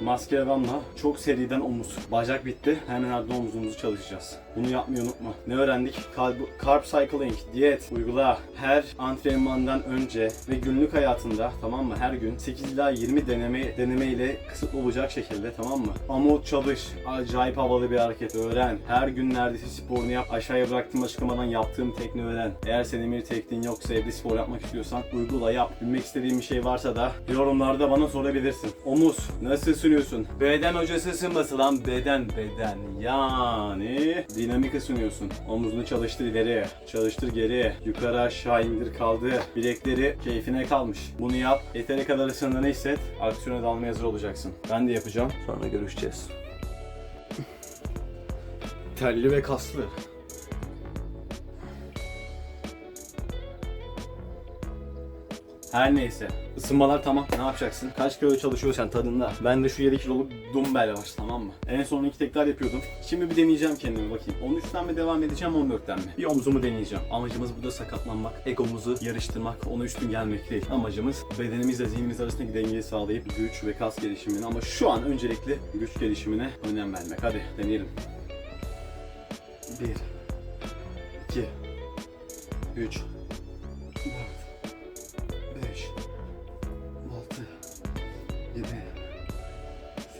Maske adamla çok seriden omuz. Bacak bitti. Hemen ardından omuzumuzu çalışacağız. Bunu yapmayı unutma. Ne öğrendik? Carb, carb cycling, diyet, uygula. Her antrenmandan önce ve günlük hayatında tamam mı? Her gün 8 ila 20 deneme deneme ile kısıtlı olacak şekilde tamam mı? Amut çalış. Acayip havalı bir hareket öğren. Her gün neredeyse sporunu yap. Aşağıya bıraktığım açıklamadan yaptığım tekniği öğren. Eğer senin bir tekniğin yoksa evde spor yapmak istiyorsan uygula yap. Bilmek istediğin bir şey varsa da yorumlarda bana sorabilirsin. Omuz nasıl ısınıyorsun? Beden hocası ısınması lan beden beden. Yani dinamik ısınıyorsun. Omuzunu çalıştır ileri, çalıştır geri, yukarı aşağı indir kaldı. Bilekleri keyfine kalmış. Bunu yap. Yeteri kadar ısındığını hisset. Aksiyona dalmaya hazır olacaksın. Ben de yapacağım. Sonra görüşeceğiz. Telli ve kaslı. Her neyse. Isınmalar tamam. Ne yapacaksın? Kaç kilo çalışıyorsan tadında. Ben de şu 7 kiloluk dumbbell var tamam mı? En son iki tekrar yapıyordum. Şimdi bir deneyeceğim kendime bakayım. 13'ten mi devam edeceğim 14'ten mi? Bir omzumu deneyeceğim. Amacımız burada sakatlanmak, egomuzu yarıştırmak, ona üstün gelmek değil. Amacımız bedenimizle zihnimiz arasındaki dengeyi sağlayıp güç ve kas gelişimine ama şu an öncelikle güç gelişimine önem vermek. Hadi deneyelim. 1 2 3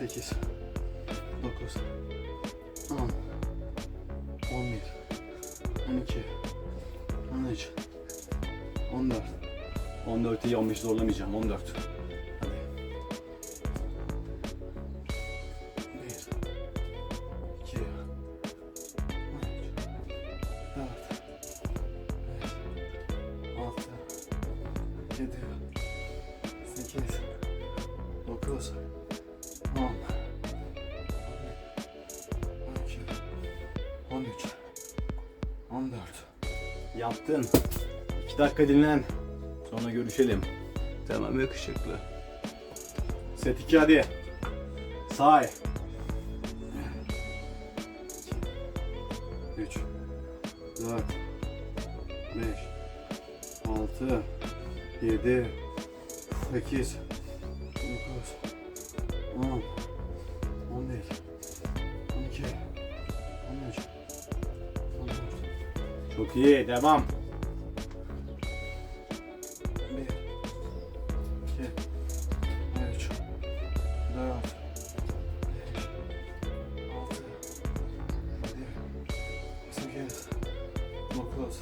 8 9 10 11 12 13 14 14 iyi 15 zorlamayacağım. 14 Yaptın. 2 dakika dinlen. Sonra görüşelim. Tamam yakışıklı. Set 2 hadi. Say. 3 4 5 6 7 8 9 10 Çok iyi devam 1 2 3 4 5 6 7 8 9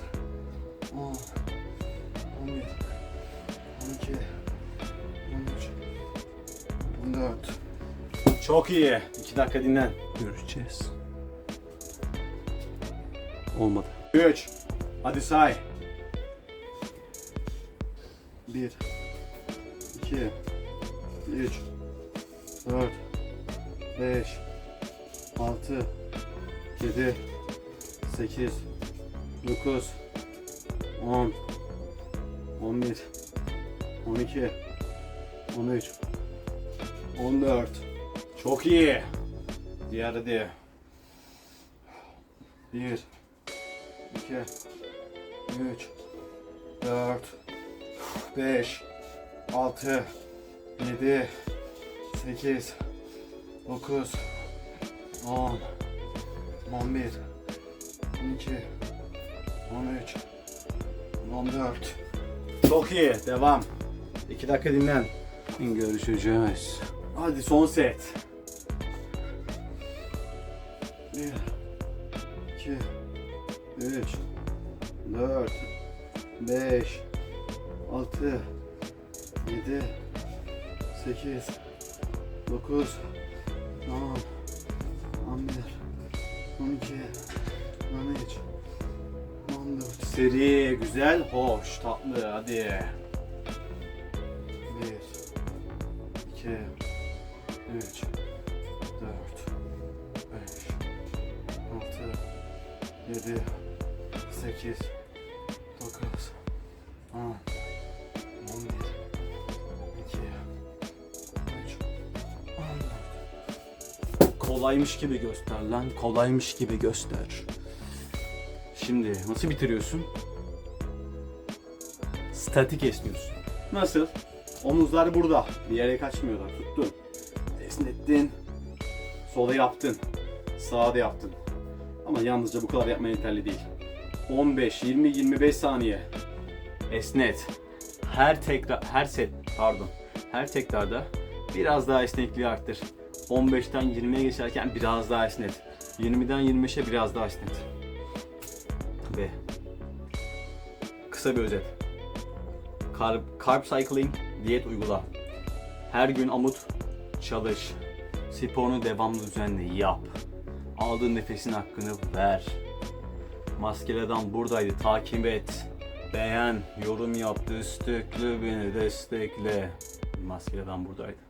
10 11 12 13 14 Çok iyi. 2 dakika dinlen. Görüşeceğiz. Olmadı. 3 Hadi say. 1 2 3 4 5 6 7 8 9 10 11 12 13 14 Çok iyi. Diğer hadi. 1 2 3 4 5 6 7 8 9 10 11 12 13 14 Çok iyi. Devam. 2 dakika dinlen. Görüşeceğiz. Hadi son set. 1 2 3 4 5 6 7 8 9 10 11 12 13 14 Seri, güzel, hoş, tatlı. Hadi. 1 2 3 4 5 6 7 8 9 10 11 2 3 14 Kolaymış gibi göster lan. Kolaymış gibi göster. Şimdi nasıl bitiriyorsun? Statik esniyorsun. Nasıl? Omuzlar burada. Bir yere kaçmıyorlar. Tuttun. Esnettin. Sola yaptın. Sağa da yaptın. Ama yalnızca bu kadar yapmaya yeterli değil. 15, 20, 25 saniye. Esnet. Her tekrar, her set, pardon. Her tekrarda biraz daha esnekliği arttır. 15'ten 20'ye geçerken biraz daha esnet. 20'den 25'e biraz daha esnet. Ve kısa bir özet. Carb, carb cycling diyet uygula. Her gün amut çalış. Sporunu devamlı düzenli yap. Aldığın nefesin hakkını ver. Maskeli adam buradaydı. Takip et. Beğen, yorum yap, destekle beni, destekle. Maskeli adam buradaydı.